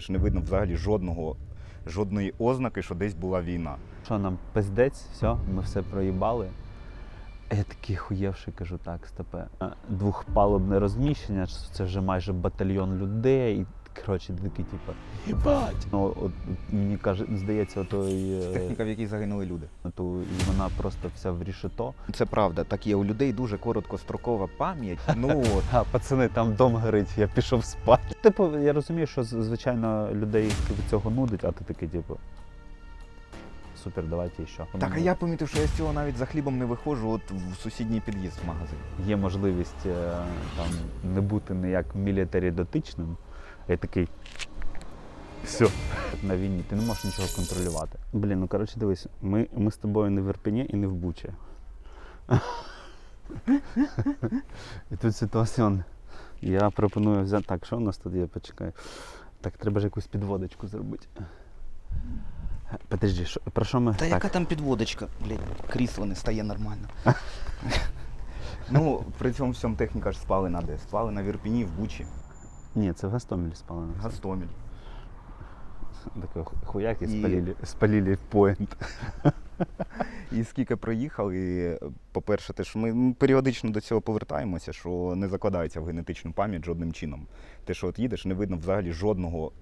ж не видно взагалі жодного, жодної ознаки, що десь була війна. Що нам пиздець, все, ми все проїбали. Я такий хуєвший, кажу, так, стопе. Е, Двохпалубне розміщення, це вже майже батальйон людей. Коротше, такий, типу, їбать. Ну, от, от мені каже, здається, той, е, Техніка, в якій загинули люди. ту, і вона просто вся в рішето. Це правда. Так є у людей дуже короткострокова пам'ять. Ну от. А, пацани, там дом горить, я пішов спати. Типу, я розумію, що з- звичайно людей від цього нудить, а ти такий, типу. Супер, давайте ще. Так, а я помітив, що я з цього навіть за хлібом не виходжу от в сусідній під'їзд в магазин. є можливість е, там не бути ніяк мілітарі дотичним, я такий. Все. На війні ти не можеш нічого контролювати. Блін, ну коротше, дивись, ми, ми з тобою не в Ірпені і не в Бучі. і тут ситуаціон. Я пропоную взяти. Так, що у нас тут є? Почекай. Так, треба ж якусь підводочку зробити. Подожди, що, про що ми? Та так. яка там підводочка? Блядь, крісло не стає нормально. ну, при цьому всьому техніка ж спалена де? Спалена в Ірпіні, в Бучі, Ні, це в Гастомілі спали. Гастоміль. Такой ху- хуяк і І- спалили, спалили поінт. І скільки проїхали, по-перше, те, що ми періодично до цього повертаємося, що не закладається в генетичну пам'ять жодним чином. Те, що от їдеш, не видно взагалі жодного,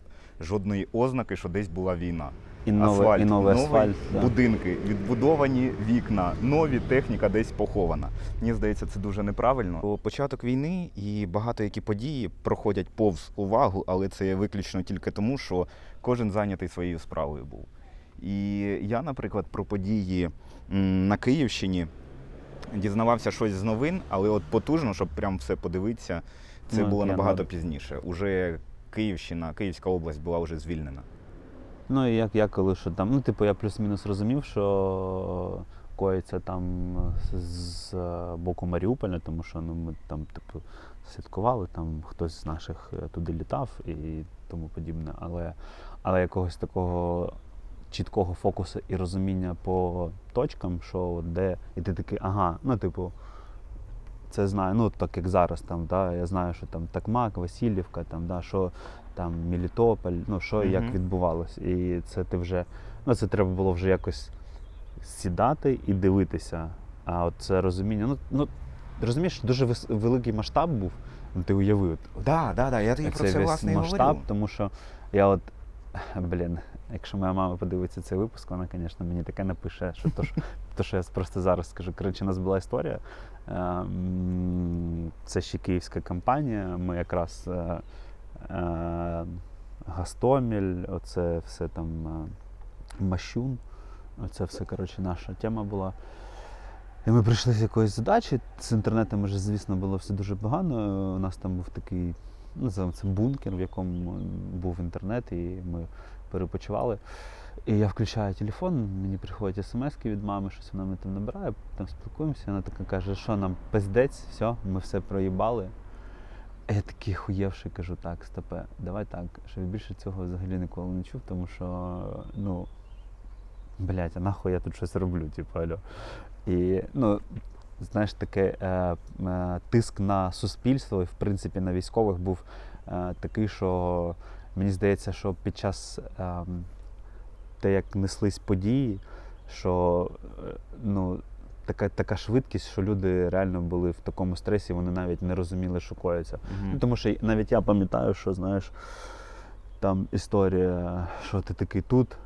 жодної ознаки, що десь була війна. І новий, і новий асфальт. да. будинки, відбудовані вікна, нові техніка десь похована. Мені здається, це дуже неправильно. Бо Початок війни і багато які події проходять повз увагу, але це виключно тільки тому, що кожен зайнятий своєю справою був. І я, наприклад, про події на Київщині дізнавався щось з новин, але от потужно, щоб прям все подивитися, це Ну, було набагато пізніше. Уже Київщина, Київська область була вже звільнена. Ну і як я коли що там, ну типу я плюс-мінус розумів, що коїться там з, боку Маріуполя, тому що ну ми там, типу, слідкували, там хтось з наших е, туди літав і тому подібне. Але, але якогось такого чіткого фокусу і розуміння по точкам, що де, і ти такий, ага, ну типу. Це знаю, ну так як зараз там, да, я знаю, що там Такмак, Васильівка, там, да, що там Мелітополь, ну що і як Мгм. відбувалось. І це ти вже, ну це треба було вже якось сідати і дивитися. А от це розуміння, ну, ну розумієш, дуже вис- великий масштаб був. Ну, ти уявив, от, Да, да, да, я тобі про це власне і масштаб, говорю. тому що я от, блін, якщо моя мама подивиться цей випуск, вона, звісно, мені таке напише, що то, що, то, що я просто зараз скажу. Коротше, у нас була історія. Е, м, Це ще київська компанія. Ми якраз е, е, Гастоміль, оце все там е, Мащун. Оце все, коротше, наша тема була. І ми прийшли з якоїсь задачі. З інтернетом вже, звісно, було все дуже погано. У нас там був такий, ну, це бункер, в якому був інтернет, і ми перепочивали. І я включаю телефон, мені приходять смски від мами, щось вона мене там набирає, там спілкуємося. Вона така каже, що нам пиздець, все, ми все проїбали. А я такий хуєвший кажу, так, стопе, давай так, щоб більше цього взагалі ніколи не чув, тому що, ну, блядь, а нахуй я тут щось роблю, типу, алло. І, ну, знаєш, таке е, е, тиск на суспільство і, в принципі, на військових був е, такий, що мені здається, що під час е, те, як неслись події, що е, ну, така, така швидкість, що люди реально були в такому стресі, вони навіть не розуміли, що коїться. Мгм. Ну, тому що навіть я пам'ятаю, що знаєш, там історія, що ти такий тут,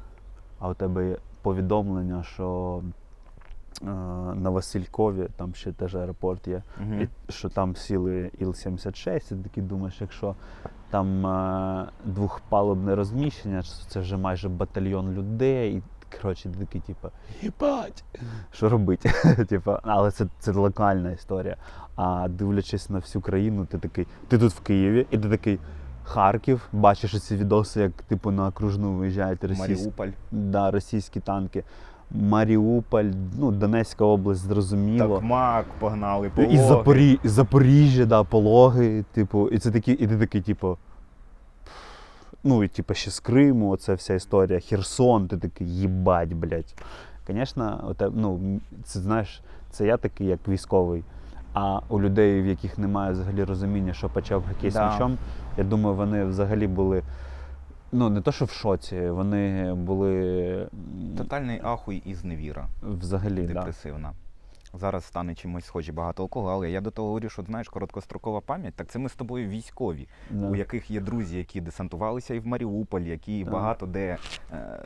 а у тебе є повідомлення, що на Василькові, там ще теж аеропорт є, Мгм. і що там сіли Іл-76, і ти такий думаєш, якщо там е, двохпалубне розміщення, це вже майже батальйон людей. І, коротше, ти такий, типу, їбать, що робити? типу, але це, це локальна історія. А дивлячись на всю країну, ти такий, ти тут в Києві, і ти такий. Харків, бачиш ці відоси, як типу на окружну виїжджають російські, да, російські танки. Маріуполь, ну, Донецька область, зрозуміло. Такмак погнали, І. Запорі... Запоріжжя, да, пологи, типу, і це такі, і ти такий, типу. Ну, і типу, ще з Криму, оця вся історія, Херсон, ти такий, їбать, блядь. Звісно, ну, це знаєш, це я такий, як військовий. А у людей, в яких немає взагалі розуміння, що почав хокей з Да. м'ячом, я думаю, вони взагалі були ну не то, що в шоці, вони були Тотальний ахуй і зневіра. взагалі, да. депресивна. Зараз стане чимось схожі багато у кого, але я до того говорю, що знаєш, короткострокова пам'ять, так це ми з тобою військові, Да. у яких є друзі, які десантувалися і в Маріуполь, які багато де е,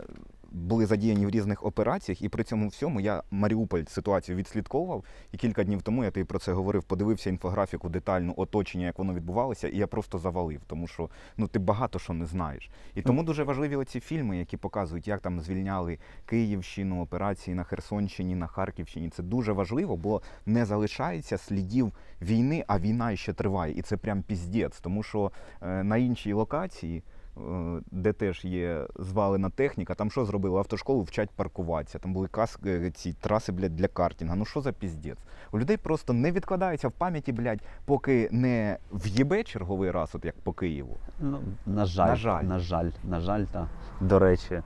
були задіяні в різних операціях, і при цьому всьому я Маріуполь ситуацію відслідковував. І кілька днів тому я тобі про це говорив, подивився інфографіку детальну оточення, як воно відбувалося, і я просто завалив, тому що ну ти багато що не знаєш. І тому дуже важливі оці фільми, які показують, як там звільняли Київщину, операції на Херсонщині, на Харківщині. Це дуже важливо, бо не залишається слідів війни, а війна ще триває. І це прям піздець, тому що е, на іншій локації. Е, Де теж є звалена техніка, там що зробили? Автошколу вчать паркуватися. Там були кас... е, ці траси, блядь, для картінга. Ну що за піздець? У людей просто не відкладається в пам'яті, блядь, поки не в'єбе черговий раз, от як по Києву. Ну, на жаль, На жаль. на жаль, на жаль, та. До речі,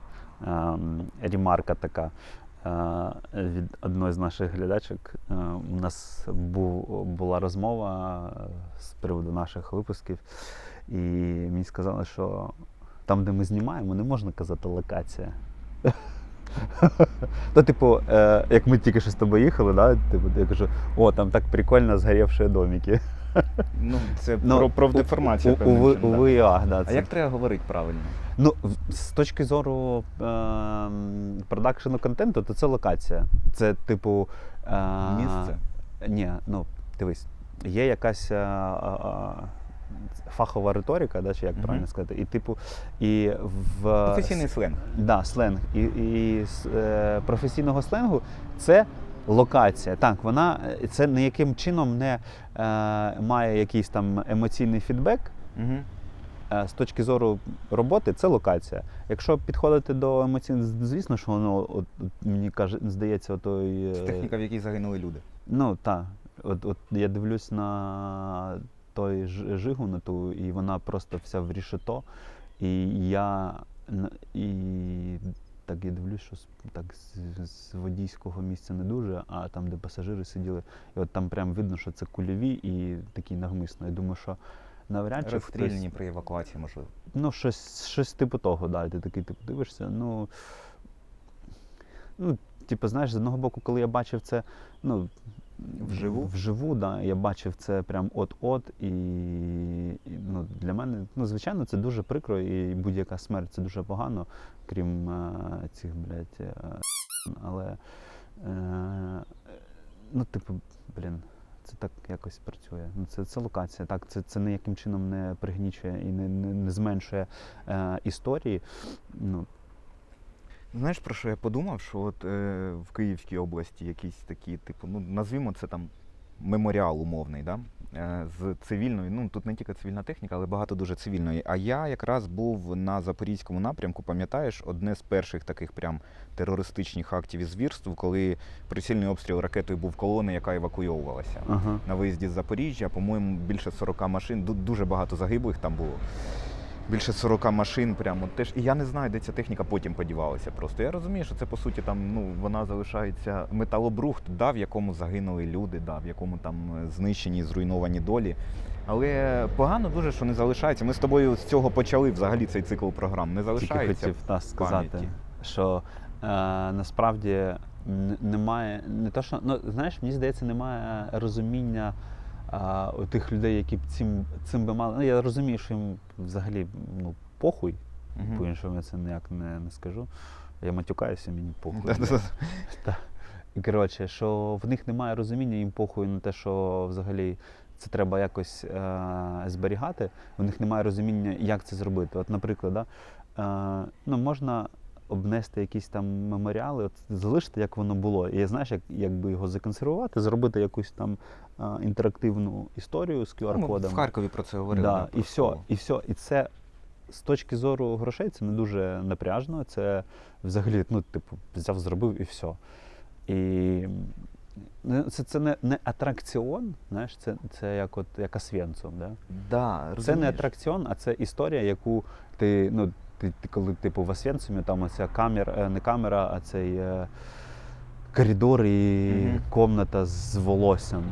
ем, ремарка така. е, Від одної з наших глядачок у нас був, була розмова з приводу наших випусків, і мені сказали, що там, де ми знімаємо, не можна казати локація. То, типу, е, як ми тільки що з тобою їхали, да? типу, я кажу, о, там так прикольно згорівші домики. Ну, це Ну, про, про у- деформацію. у, у, у да. Да, А це- як треба говорити правильно? Ну, з точки зору ем, продакшену контенту, то це локація. Це, типу. Е, Місце? Ні, ну, дивись, є якась е, е, е, фахова риторика, да, чи як правильно сказати, і типу, і в Професійний сленг. Да, сленг. І, і з е, професійного сленгу це локація. Так, вона е, це ніяким чином не е, має якийсь там емоційний фідбек. Угу. Е, З точки зору роботи, це локація. Якщо підходити до емоційних, звісно, що воно от, от, мені каже, здається, той. Е, техніка, в якій загинули люди. Ну так. От, от я дивлюсь на той жигу на ту, і вона просто вся в рішето. І я і так я дивлюсь, що так з, з водійського місця не дуже, а там, де пасажири сиділи, і от там прям видно, що це кульові і такі навмисно. Я думаю, що навряд чи хтось, при евакуації, можливо. Ну, щось, щось типу того, да. Ти такий типу дивишся. Ну, ну, типу, знаєш, з одного боку, коли я бачив це, ну. Вживу? Вживу, да. Я бачив це прям от-от, і, і ну, для мене, ну, звичайно, це дуже прикро, і будь-яка смерть це дуже погано, крім е, цих, блядь, е, але е, ну, типу, блін, це так якось працює. Ну, це, це локація. Так, це, це ніяким чином не пригнічує і не, не, не зменшує е, історії. Ну, Знаєш, про що я подумав? Що от е, в Київській області якісь такі, типу, ну назвімо це там меморіал умовний, да? е, з цивільної, ну тут не тільки цивільна техніка, але багато дуже цивільної. А я якраз був на запорізькому напрямку, пам'ятаєш, одне з перших таких прям терористичних актів і звірств, коли прицільний обстріл ракетою був колони, яка евакуйовувалася. ага. на виїзді з Запоріжжя, по-моєму, більше 40 машин, ду- дуже багато загиблих там було. Більше 40 машин, прямо теж. І я не знаю, де ця техніка потім подівалася. Просто я розумію, що це по суті там ну вона залишається металобрухт, да, в якому загинули люди, да, в якому там е, знищені, зруйновані долі. Але погано дуже, що не залишається. Ми з тобою з цього почали взагалі цей цикл програм. Не Тільки залишається. хотів та, сказати, що е, насправді немає, не то, що, ну, знаєш, мені здається, немає розуміння а, у тих людей, які б цим, цим би мали. Ну, я розумію, що їм взагалі ну, похуй, Мгм. по-іншому я це ніяк не, не скажу. Я матюкаюся, мені похуй. І коротше, що в них немає розуміння, їм похуй на те, що взагалі це треба якось е- зберігати. У них немає розуміння, як це зробити. От, наприклад, да, е- ну, можна обнести якісь там меморіали, от, залишити, як воно було. І знаєш, як, якби його законсервувати, зробити якусь там е- інтерактивну історію з Ну, QR-кодом. в Харкові про це говорили. Да, і все, і все. І це з точки зору грошей це не дуже напряжно. Це взагалі, ну, типу, взяв, зробив і все. І ну, це, це не, не атракціон, знаєш, це, це як от як Освенцум, Да? Да, Це не атракціон, а це історія, яку ти, ну, ти, ти коли типу в Освенцумі, там оця камера, не камера, а цей е, коридор і Мгм. комната з волоссям.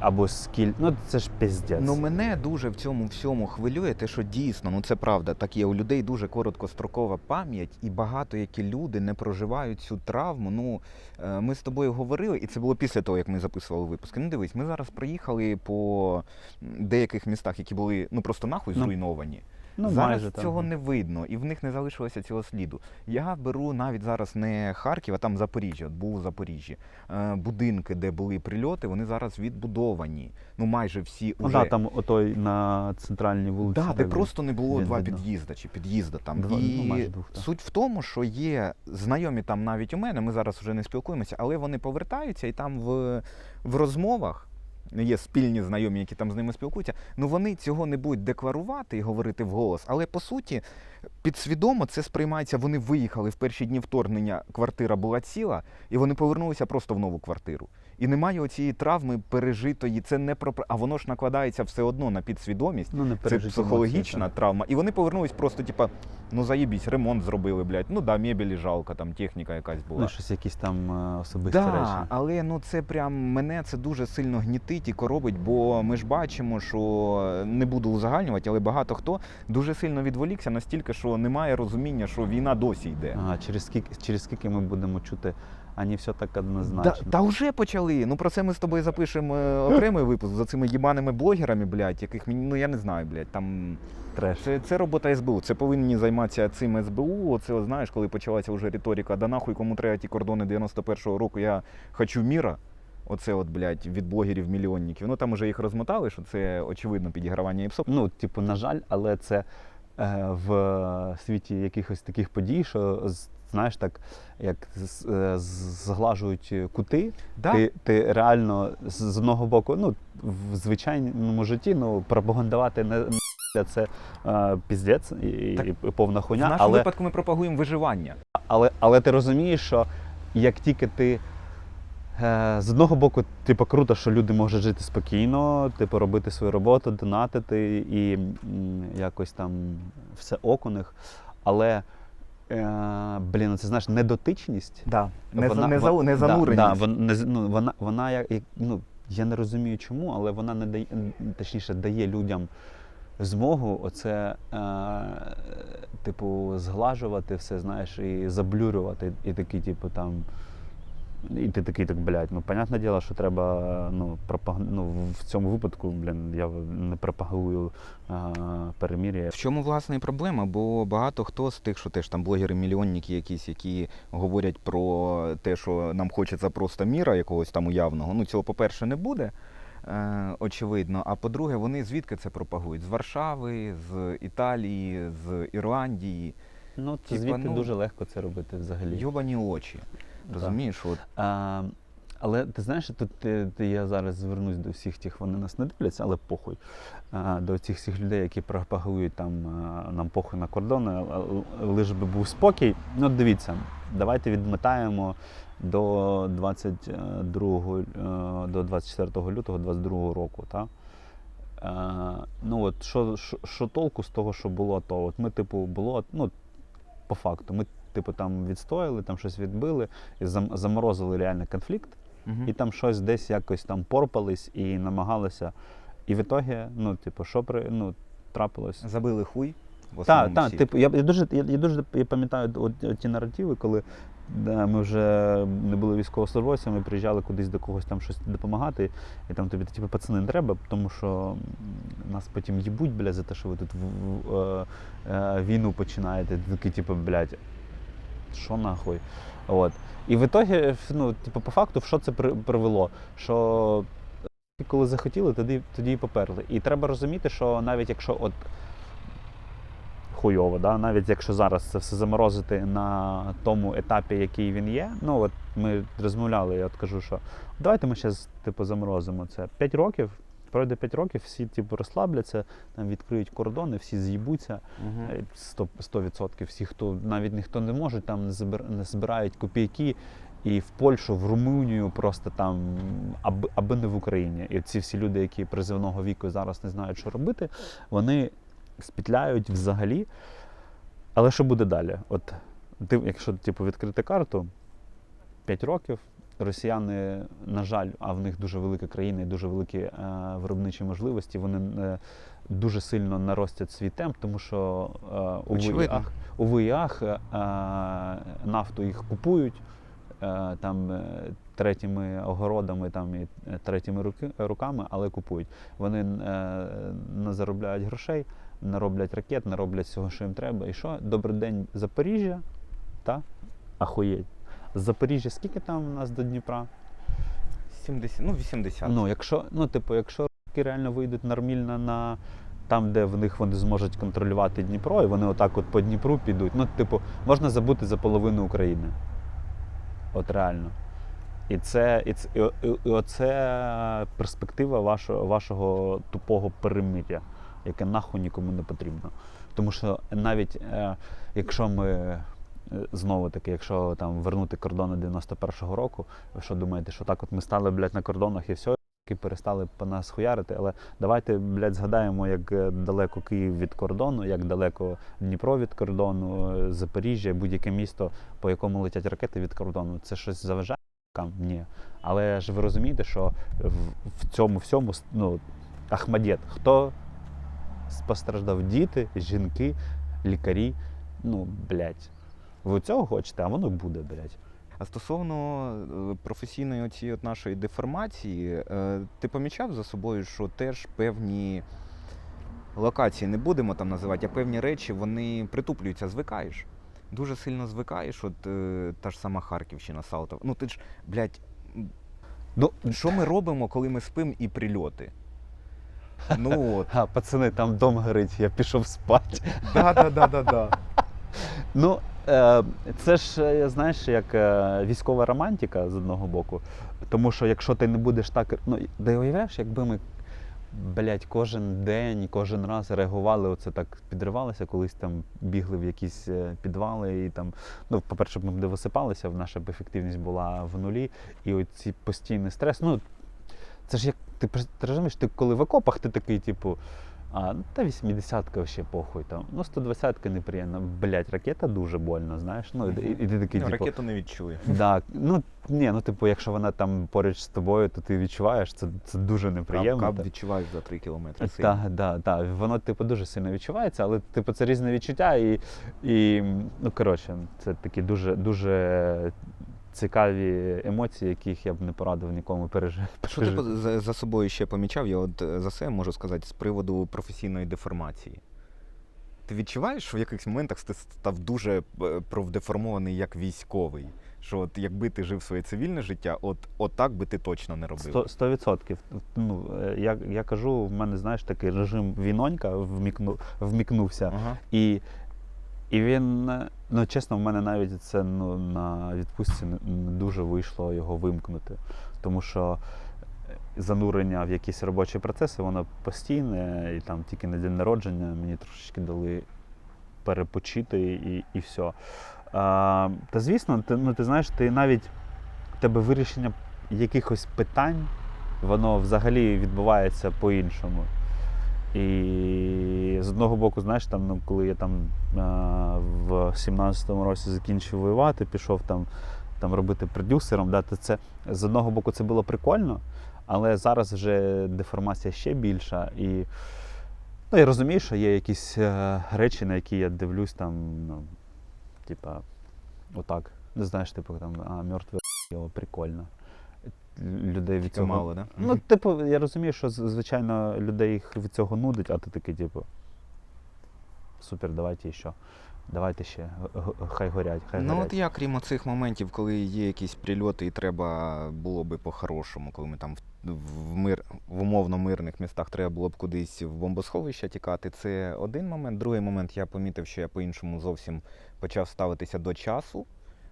або скіль. Ну це ж піздець. Ну мене дуже в цьому всьому хвилює те, що дійсно, ну це правда, так є. У людей дуже короткострокова пам'ять, і багато які люди не проживають цю травму. Ну е, ми з тобою говорили, і це було після того, як ми записували випуски. Ну дивись, ми зараз проїхали по деяких містах, які були ну просто нахуй Ну, зруйновані. ну, зараз майже так. цього не видно, і в них не залишилося цього сліду. Я беру навіть зараз не Харків, а там Запоріжжя. От був у Запоріжжі. Е, будинки, де були прильоти, вони зараз відбудовані. Ну майже всі Ну, уже. да, там отой на центральній вулиці. Да, де так, просто не було два видно. під'їзда чи під'їзда там. Два- і ну, майже двох, так. суть в тому, що є знайомі там навіть у мене, ми зараз вже не спілкуємося, але вони повертаються і там в, в розмовах. Є спільні знайомі, які там з ними спілкуються. Ну вони цього не будуть декларувати і говорити вголос. Але по суті, підсвідомо це сприймається. Вони виїхали в перші дні вторгнення, квартира була ціла, і вони повернулися просто в нову квартиру. І немає оцієї травми пережитої. Це не про а воно ж накладається все одно на підсвідомість. Ну, не Це психологічна емоції, травма. І вони повернулись просто, типа, ну заєбісь, ремонт зробили, блядь. Ну да, мебелі жалко, там техніка якась була. Ну, щось якісь там е, особисті Да, речі. але ну це прям мене це дуже сильно гнітить і коробить, бо ми ж бачимо, що не буду узагальнювати, але багато хто дуже сильно відволікся настільки, що немає розуміння, що війна досі йде. Ага, через скільки, через скільки ми будемо чути, а не все так однозначно. та вже почали. Ну про це ми з тобою запишемо е, окремий випуск за цими їбаними блогерами, блядь, яких мені, ну я не знаю, блядь, там Треш. Це, це робота СБУ. Це повинні займатися цим СБУ. Оце знаєш, коли почалася вже риторика, да нахуй кому треба ті кордони 91-го року, я хочу міра. Оце от, блядь, від блогерів мільйонників. Ну там уже їх розмотали, що це очевидно підігравання ІПСО. Ну, типу, на жаль, але це е, в світі якихось таких подій, що з- знаєш, так як е, зглажують кути, Да? ти, ти реально з одного боку, ну в звичайному житті, ну пропагандувати не це е, піздець і, Так, і повна В нашому але, випадку ми пропагуємо виживання. але, але ти розумієш, що як тільки ти. е, З одного боку, типу, круто, що люди можуть жити спокійно, типу, робити свою роботу, донатити і м, якось там все ок у них. Але, е, блін, ну це знаєш, недотичність. Да. Не, вона- не, не зануреність. Да, вона, не ну, вона, вона як, як- ну, я не розумію чому, але вона не дає, точніше, дає людям змогу оце, е, типу, зглажувати все, знаєш, і заблюрювати. І такий, типу, там. І ти такий, так, блядь, ну, понятне діло, що треба, ну, пропаг... ну, в цьому випадку, блін, я не пропагую е, перемір'я. В чому власне і проблема? Бо багато хто з тих, що теж там блогери-мільйонники якісь, які говорять про те, що нам хочеться просто міра якогось там уявного. Ну цього, по-перше, не буде. Е, очевидно. А по-друге, вони звідки це пропагують? З Варшави, з Італії, з Ірландії. Ну, Типа, звідти ну, дуже легко це робити взагалі. Йобані очі. Розумієш? От А, але ти знаєш, тут ти, ти- я зараз звернусь до всіх тих, вони нас не дивляться, але похуй. А, до цих всіх людей, які пропагують там нам похуй на кордони, лиш би був спокій. Ну, дивіться, давайте відмотаємо до 22, е, до 24 лютого 22 року. Та? Е, ну от що, що, що толку з того, що було, то от ми, типу, було, ну, по факту, ми, типу, там відстояли, там щось відбили, і зам- заморозили реально конфлікт, і там щось десь якось там порпались і намагалися. І в ітогі, ну, типу, що при, ну, трапилось? забили хуй. Так, так, типу, я, я дуже я, я дуже я пам'ятаю от, от ті наративи, коли да, ми вже не були військовослужбовцями, приїжджали кудись до когось там щось допомагати, і там тобі типу, пацани не треба, тому що нас потім їбуть, блядь, за те, що ви тут в, в, е, е, війну починаєте. Такий, типу, блядь, що нахуй? От. І в ітогі, ну, типу, по факту, що це привело? Що коли захотіли, тоді, тоді і поперли. І треба розуміти, що навіть якщо от хуйово, да? навіть якщо зараз це все заморозити на тому етапі, який він є. Ну от ми розмовляли, я от кажу, що давайте ми зараз типу заморозимо це 5 років. Пройде 5 років, всі типу розслабляться, там відкриють кордони, всі з'їбуться. Мгм. Е, 100%, 100%. Всі, хто навіть ніхто не може, там не збирають копійки. І в Польщу, в Румунію, просто там, аби, аби не в Україні. І ці всі люди, які призивного віку зараз не знають, що робити, вони спітляють взагалі. Але що буде далі? От ти, якщо типу, відкрити карту, 5 років, росіяни, на жаль, а в них дуже велика країна і дуже великі е, виробничі можливості, вони е, дуже сильно наростять свій темп, тому що е, у. ВІАх, у ВІАх е, нафту їх купують е, там третіми огородами там, і третіми руки, руками, але купують. Вони е, не заробляють грошей, не роблять ракет, не роблять всього, що їм треба. І що? Добрий день, Запоріжжя, та? Ахуєть. З Запоріжжя скільки там у нас до Дніпра? 70, ну 80. Ну, якщо, ну, типу, якщо руки реально вийдуть нормально на там, де в них вони зможуть контролювати Дніпро, і вони отак от по Дніпру підуть. Ну, типу, можна забути за половину України. От реально. І це, і, це, і, і, і оце перспектива вашого, вашого тупого перемир'я, яке нахуй нікому не потрібно. Тому що навіть е, якщо ми знову таки, якщо там вернути кордони 91-го року, ви що думаєте, що так от ми стали, блядь, на кордонах і все, і перестали по нас хуярити, але давайте, блядь, згадаємо, як е, далеко Київ від кордону, як далеко Дніпро від кордону, е, Запоріжжя, будь-яке місто, по якому летять ракети від кордону. Це щось заважає? Ні. Але ж ви розумієте, що в, в цьому всьому ну, Ахмадєт, хто постраждав? Діти, жінки, лікарі. Ну, блядь. Ви цього хочете, а воно буде, блядь. А стосовно е, професійної оцієї от нашої деформації, е, ти помічав за собою, що теж певні локації не будемо там називати, а певні речі вони притуплюються, звикаєш. Дуже сильно звикаєш, от е, та ж сама Харківщина, Салтов. Ну ти ж, блядь, Ну, що ми робимо, коли ми спимо і прильоти? Ну от. а, пацани, там дом горить, я пішов спати. Да, да, да, да, да. Ну, це ж, е, знаєш, як е, військова романтика з одного боку. Тому що якщо ти не будеш так. Ну, де уявляєш, якби ми, блядь, кожен день, кожен раз реагували, оце так підривалися, колись там бігли в якісь е, підвали і там. Ну, по-перше, ми б не висипалися, наша б ефективність була в нулі. І оці постійний стрес. Ну, це ж як ти, ти розумієш, ти коли в окопах, ти такий, типу. А, ну, та 80-ка вообще похуй там. Ну, 120-ка неприємно. Блять, ракета дуже больно, знаєш. Ну, і, і ти такий, Ну, типу, ракету не відчує. да, ну, ні, ну, типу, якщо вона там поруч з тобою, то ти відчуваєш, це, це дуже неприємно. Кап, кап відчуваєш за 3 кілометри. сильно. так, так, так. Воно, типу, дуже сильно відчувається, але типу, це різне відчуття, і, і ну, коротше, це такі дуже, дуже цікаві емоції, яких я б не порадив нікому пережити. Що ти за, за собою ще помічав? Я от е, за себе можу сказати з приводу професійної деформації. Ти відчуваєш, що в якихось моментах ти став дуже е, профдеформований як військовий? Що от якби ти жив своє цивільне життя, от, от так би ти точно не робив. Сто- відсотків. Ну, е, я, я кажу, в мене, знаєш, такий режим вінонька вмікну, вмікнувся. Ага. І, і він, ну чесно, в мене навіть це ну, на відпустці не не дуже вийшло його вимкнути. Тому що е, занурення в якісь робочі процеси, воно постійне, і там тільки на день народження мені трошечки дали перепочити і, і все. А, та звісно, ти, ну, ти знаєш, ти навіть тебе вирішення якихось питань, воно взагалі відбувається по-іншому. І з одного боку, знаєш, там, ну, коли я там в 17-му році закінчив воювати, пішов там, там робити продюсером, да, то це з одного боку це було прикольно, але зараз вже деформація ще більша. І ну, я розумію, що є якісь е, речі, на які я дивлюсь там, ну, типа, отак. Знаєш, типу там, а, мертве його прикольно. Людей від цього мало, да? Ну, типу, я розумію, що звичайно людей їх від цього нудить, а ти такий, типу. Супер, давайте ще. Давайте ще. Хай горять, хай Ну горять. от я, крім оцих моментів, коли є якісь прильоти, і треба було би по-хорошому, коли ми там в, в, мир, в умовно мирних містах треба було б кудись в бомбосховище тікати. Це один момент. Другий момент я помітив, що я по-іншому зовсім почав ставитися до часу,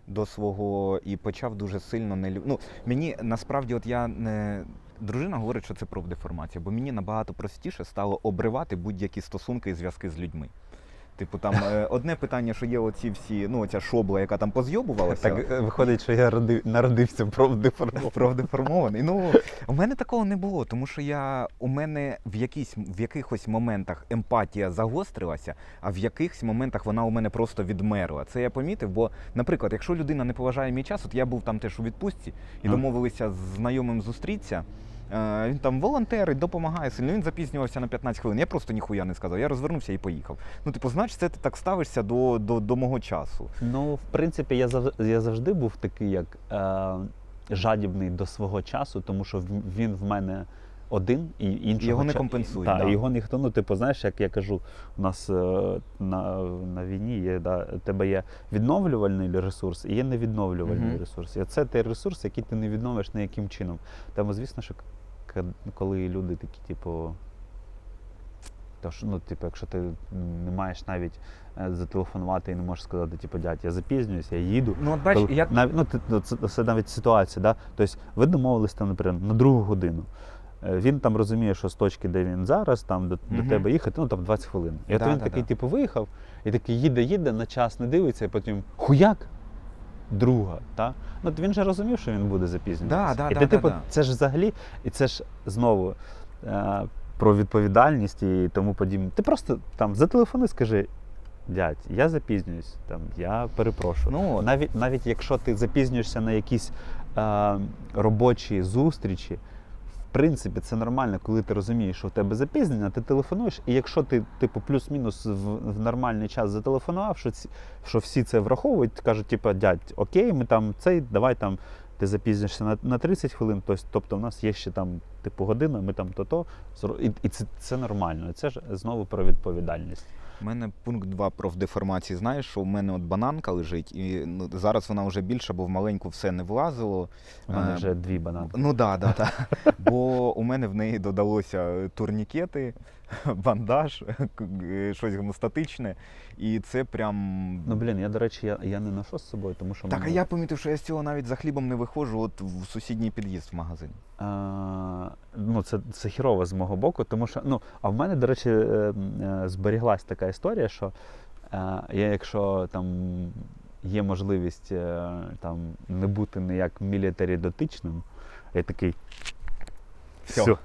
до свого, і почав дуже сильно не Ну, мені насправді, от я не. Дружина говорить, що це профдеформація, бо мені набагато простіше стало обривати будь-які стосунки і зв'язки з людьми. Типу, там е, одне питання, що є оці всі, ну оця шобла, яка там позйобувалася. Так е, виходить, що я роди- народився правдеформований. Правдеформований. Ну, у мене такого не було, тому що я у мене в якісь в якихось моментах емпатія загострилася, а в якихось моментах вона у мене просто відмерла. Це я помітив, бо, наприклад, якщо людина не поважає мій час, от я був там теж у відпустці і домовилися з знайомим зустрітися. Е, Він там волонтерить, допомагає сильно. Він запізнювався на 15 хвилин. Я просто ніхуя не сказав. Я розвернувся і поїхав. Ну, типу, значить, це ти так ставишся до, до, до мого часу. Ну, в принципі, я завжди, я завжди був такий, як е, жадібний до свого часу, тому що він в мене один і іншого Його не компенсують, Так, да. його ніхто, ну, типу, знаєш, як я кажу, у нас е, на, на війні є, да, у тебе є відновлювальний ресурс і є невідновлювальний Мгм. ресурс. І це той ресурс, який ти не відновиш ніяким чином. Тому, звісно, що коли люди такі, типу. Тож, ну, типу, якщо ти не маєш навіть е, зателефонувати і не можеш сказати, типу, дядь, я запізнююсь, я їду. Ну, от бачиш, Коли- як нав- ну, ну, це, це навіть ситуація, да? Тобто ви домовились там, наприклад, на другу годину. Е, Він там розуміє, що з точки, де він зараз, там до, до тебе їхати, ну там 20 хвилин. І от Да, він да, такий, да. типу, виїхав, і такий їде, їде, на час не дивиться, і потім хуяк. Друга, та? Ну, от він же розумів, що він буде запізнюватися. Да, да, і ти, да, типу, да. це ж взагалі, і це ж знову е, про відповідальність і тому подібне. Ти просто там зателефони, скажи, дядь, я запізнююсь, там, я перепрошую. Ну, навіть, навіть якщо ти запізнюєшся на якісь е, робочі зустрічі, принципі, це нормально, коли ти розумієш, що в тебе запізнення, ти телефонуєш, і якщо ти, типу, плюс-мінус в, в нормальний час зателефонував, що, ці, що всі це враховують, кажуть, типу, дядь, окей, ми там цей, давай там. Ти запізнишся на, на 30 хвилин, тобто, тобто в нас є ще там типу година, ми там то-то. І, і це, це нормально. Це ж знову про відповідальність. У мене пункт 2 про деформації. Знаєш, що у мене от бананка лежить, і ну, зараз вона вже більша, бо в маленьку все не влазило. У мене Е, вже дві бананки. Ну да, да, да. Бо у мене в неї додалося турнікети, бандаж, щось гемостатичне. І це прям. Ну блін, я до речі, я, я не ношу з собою, тому що так, а я помітив, що я з цього навіть за хлібом не виходжу, от в сусідній під'їзд в магазин. А, ну, це, це хірово з мого боку, тому що, ну, а в мене, до речі, е, е, зберіглась така історія, що е, я, якщо там є можливість там, не бути ніяк мілітарі дотичним, я такий. Все.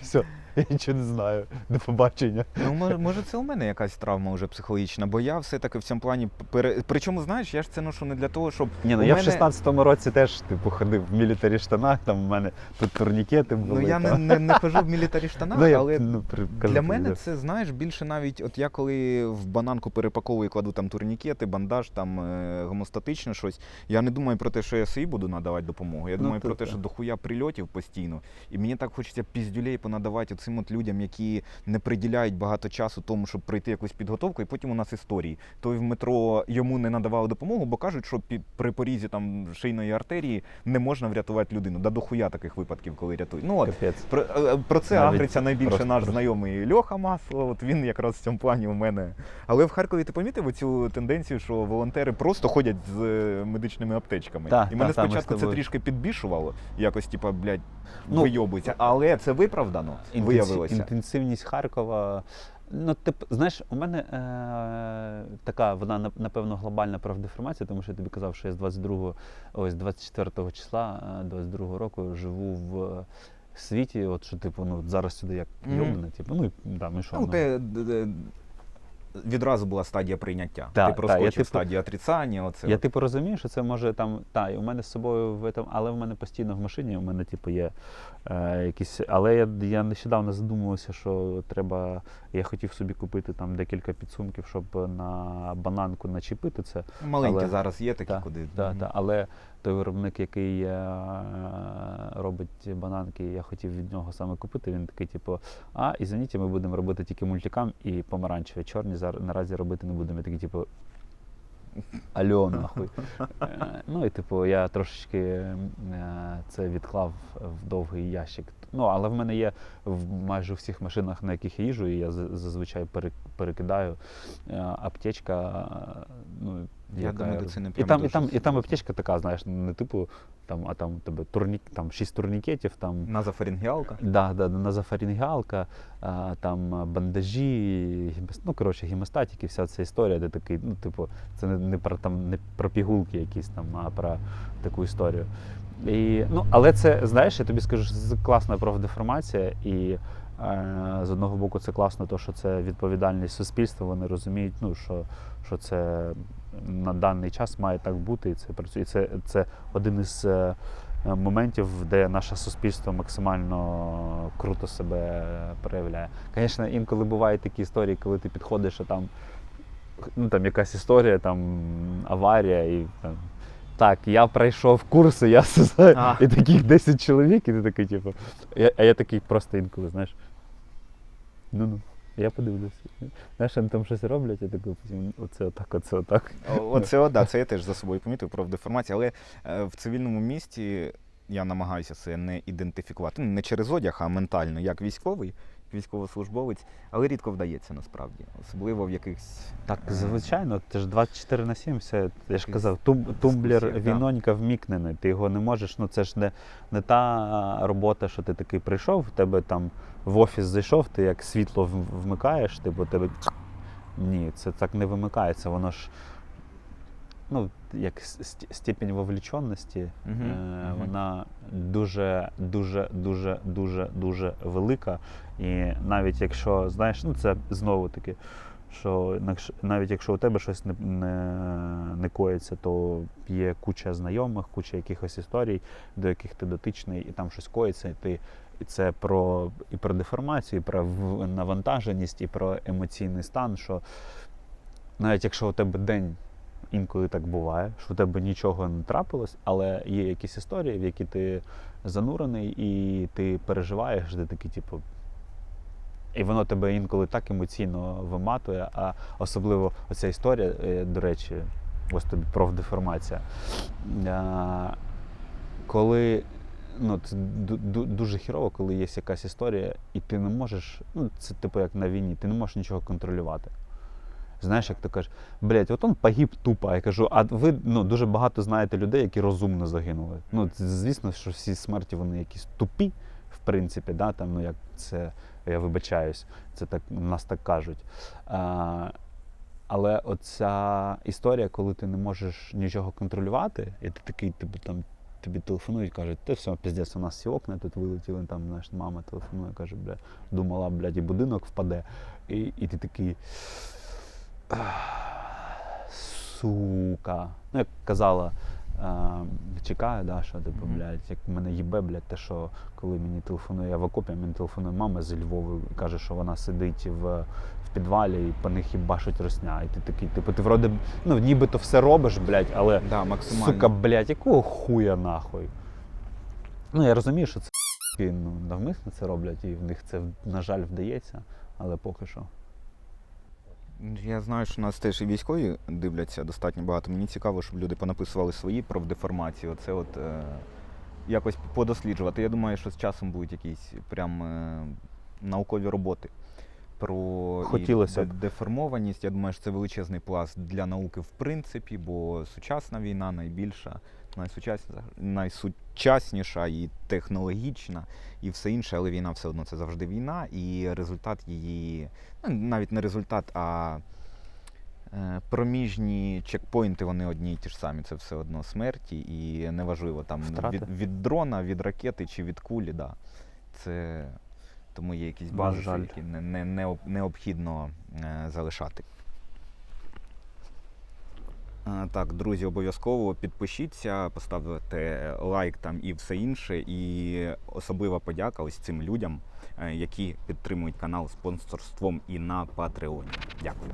Все. Я нічого не знаю. До побачення. Ну, може, може, це у мене якась травма вже психологічна, бо я все-таки в цьому плані пере... Причому, знаєш, я ж це ношу не для того, щоб. Ні, ну У я мене- в 16-му році теж типу, ходив в мілітарі штанах, там в мене тут турнікети були. Ну я не, не, не хожу в мілітарі штанах, Ну, я, але ну, при- кажу Для мене це знаєш більше навіть, от я коли в бананку перепаковую, і кладу там турнікети, бандаж, там е, гомостатичне щось. Я не думаю про те, що я собі буду надавати допомогу. Я Ну, думаю то про те, що дохуя прильотів постійно. І мені так хочеться піздюлей понадавати цим от людям, які не приділяють багато часу тому, щоб пройти якусь підготовку, і потім у нас історії. Той в метро йому не надавали допомогу, бо кажуть, що під при порізі там шийної артерії не можна врятувати людину. Да дохуя таких випадків, коли рятують. Ну от Капець. про, е, про це Навіть агриться найбільше просто- наш просто. знайомий Льоха Масло. От він якраз в цьому плані у мене. Але в Харкові ти помітив цю тенденцію, що волонтери просто ходять з е, медичними аптечками. Та, І мене та, та, спочатку це трішки підбішувало, якось, типа, блядь, Ну, вийобується. Але це виправдано, Інтенсі- виявилося. Інтенсивність Харкова. Ну, тип, знаєш, у мене е, така, вона напевно глобальна правдеформація, тому що я тобі казав, що я з 22, ось 24 числа е, 22 року живу в світі, от що, типу, ну зараз сюди як йобане, типу, ну і там і що. Ну, ну. д- відразу була стадія прийняття. Та, ти та, проскочив я, типу, стадію отрицання. Оце Я от. типу розумію, що це може там. Та, і у мене з собою в этом, але в мене постійно в машині, у мене, типу, є е, якісь. Але я, я нещодавно задумувався, що треба. Я хотів собі купити там декілька підсумків, щоб на бананку начепити це. Маленькі але- зараз є такі, Та, куди. та, та, але той виробник, який е, робить бананки, я хотів від нього саме купити. Він такий, типу, а, і ізвиніть, ми будемо робити тільки мультикам і помаранчеві. Чорні наразі робити не будемо. Я такий, типу. Альо, нахуй. Е, Ну і типу, я трошечки е, це відклав в довгий ящик. Ну, але в мене є в майже всіх машинах, на яких я їжджу, і я зазвичай перекидаю аптечка. Ну, Я до медицини і прям там, і там, і там аптечка така, знаєш, не типу, там, а там тебе турнік, там шість турнікетів, там Назофарингіалка. Да, да, назофарінгіалка, а, там бандажі, гімос- ну, коротше, гемостатики, вся ця історія, де такий, ну, типу, це не, не про там не про пігулки якісь там, а про таку історію. І, ну, але це, знаєш, я тобі скажу, це класна профдеформація, і е, з одного боку це класно, то, що це відповідальність суспільства, вони розуміють, ну, що, що це на даний час має так бути, і це працює. І це, це один із. е, моментів, де наше суспільство максимально круто себе проявляє. Звісно, інколи бувають такі історії, коли ти підходиш, а там, ну, там якась історія, там аварія, і там, так, я пройшов курси, я все знаю. А. І таких 10 чоловік, і ти такий, типу. Я, а я такий просто інколи, знаєш. Ну-ну, я подивлюся. Знаєш, вони там щось роблять, я такий потім оце отак, оце отак. Оце, о, да, це я теж за собою помітив про деформацію, але е, в цивільному місті я намагаюся це не ідентифікувати. Ну, Не через одяг, а ментально, як військовий, військовослужбовець, але рідко вдається насправді, особливо в якихось. Так, звичайно, ти ж 24 на 7, все, я ж казав, тум, тумблер да. вінонька вмікнений, ти його не можеш, ну це ж не, не та робота, що ти такий прийшов, в тебе там в офіс зайшов, ти як світло вмикаєш. вмикаєш, типу тебе. Ні, це так не вимикається, воно ж. Ну, як степінь вовліченості, Мгм, е, вона дуже, дуже, дуже, дуже, дуже велика. І навіть якщо, знаєш, ну це знову таки, що навіть якщо у тебе щось не, не, не коїться, то є куча знайомих, куча якихось історій, до яких ти дотичний, і там щось коїться, і ти. І це про і про деформацію, і про навантаженість, і про емоційний стан. Що навіть якщо у тебе день інколи так буває, що у тебе нічого не трапилось, але є якісь історії, в які ти занурений, і ти переживаєш, де такий, типу. І воно тебе інколи так емоційно виматує, а особливо оця історія, е, до речі, ось тобі профдеформація. Коли ну, це ду- ду- дуже хірово, коли є якась історія, і ти не можеш, ну, це типу як на війні, ти не можеш нічого контролювати. Знаєш, як ти кажеш, блядь, от он погиб тупо. Я кажу, а ви ну, дуже багато знаєте людей, які розумно загинули. Ну, звісно, що всі смерті вони якісь тупі, в принципі, да, там, ну як це, я вибачаюсь, це так нас так кажуть. А, але оця історія, коли ти не можеш нічого контролювати, і ти такий, типу, там тобі телефонують, кажуть, ти все, піздець, у нас всі окна тут вилетіли, там, знаєш, мама телефонує, каже, бля, думала, блядь, і будинок впаде. І, і ти такий. Сука. Ну, як казала, е, чекаю, да, що типу, блядь, як мене їбе, блядь, те, що коли мені телефонує я в окопі, мені телефонує мама з Львова каже, що вона сидить в, в підвалі і по них їбашуть росня. І ти такий, типу, ти вроде, ну, нібито все робиш, блядь, але Да, максимально. сука, блядь, якого хуя нахуй? Ну, я розумію, що це ну, навмисно це роблять, і в них це, на жаль, вдається, але поки що. Я знаю, що нас теж і військові дивляться достатньо багато. Мені цікаво, щоб люди понаписували свої про деформацію. Це от е, якось подосліджувати. Я думаю, що з часом будуть якісь прям е, наукові роботи про Хотілося де- б. деформованість. Я думаю, що це величезний пласт для науки в принципі, бо сучасна війна найбільша, найсучасніша, найсучасніша і технологічна, і все інше, але війна все одно це завжди війна, і результат її, ну, навіть не результат, а е, проміжні чекпоінти, вони одні й ті ж самі. Це все одно смерті, і неважливо там Втрати. від, від дрона, від ракети чи від кулі. Да. Це тому є якісь жаль. які не, не, не, необхідно е, залишати. Е, Так, друзі, обов'язково підпишіться, поставте лайк там і все інше. І особлива подяка ось цим людям, е, які підтримують канал спонсорством і на Патреоні. Дякую.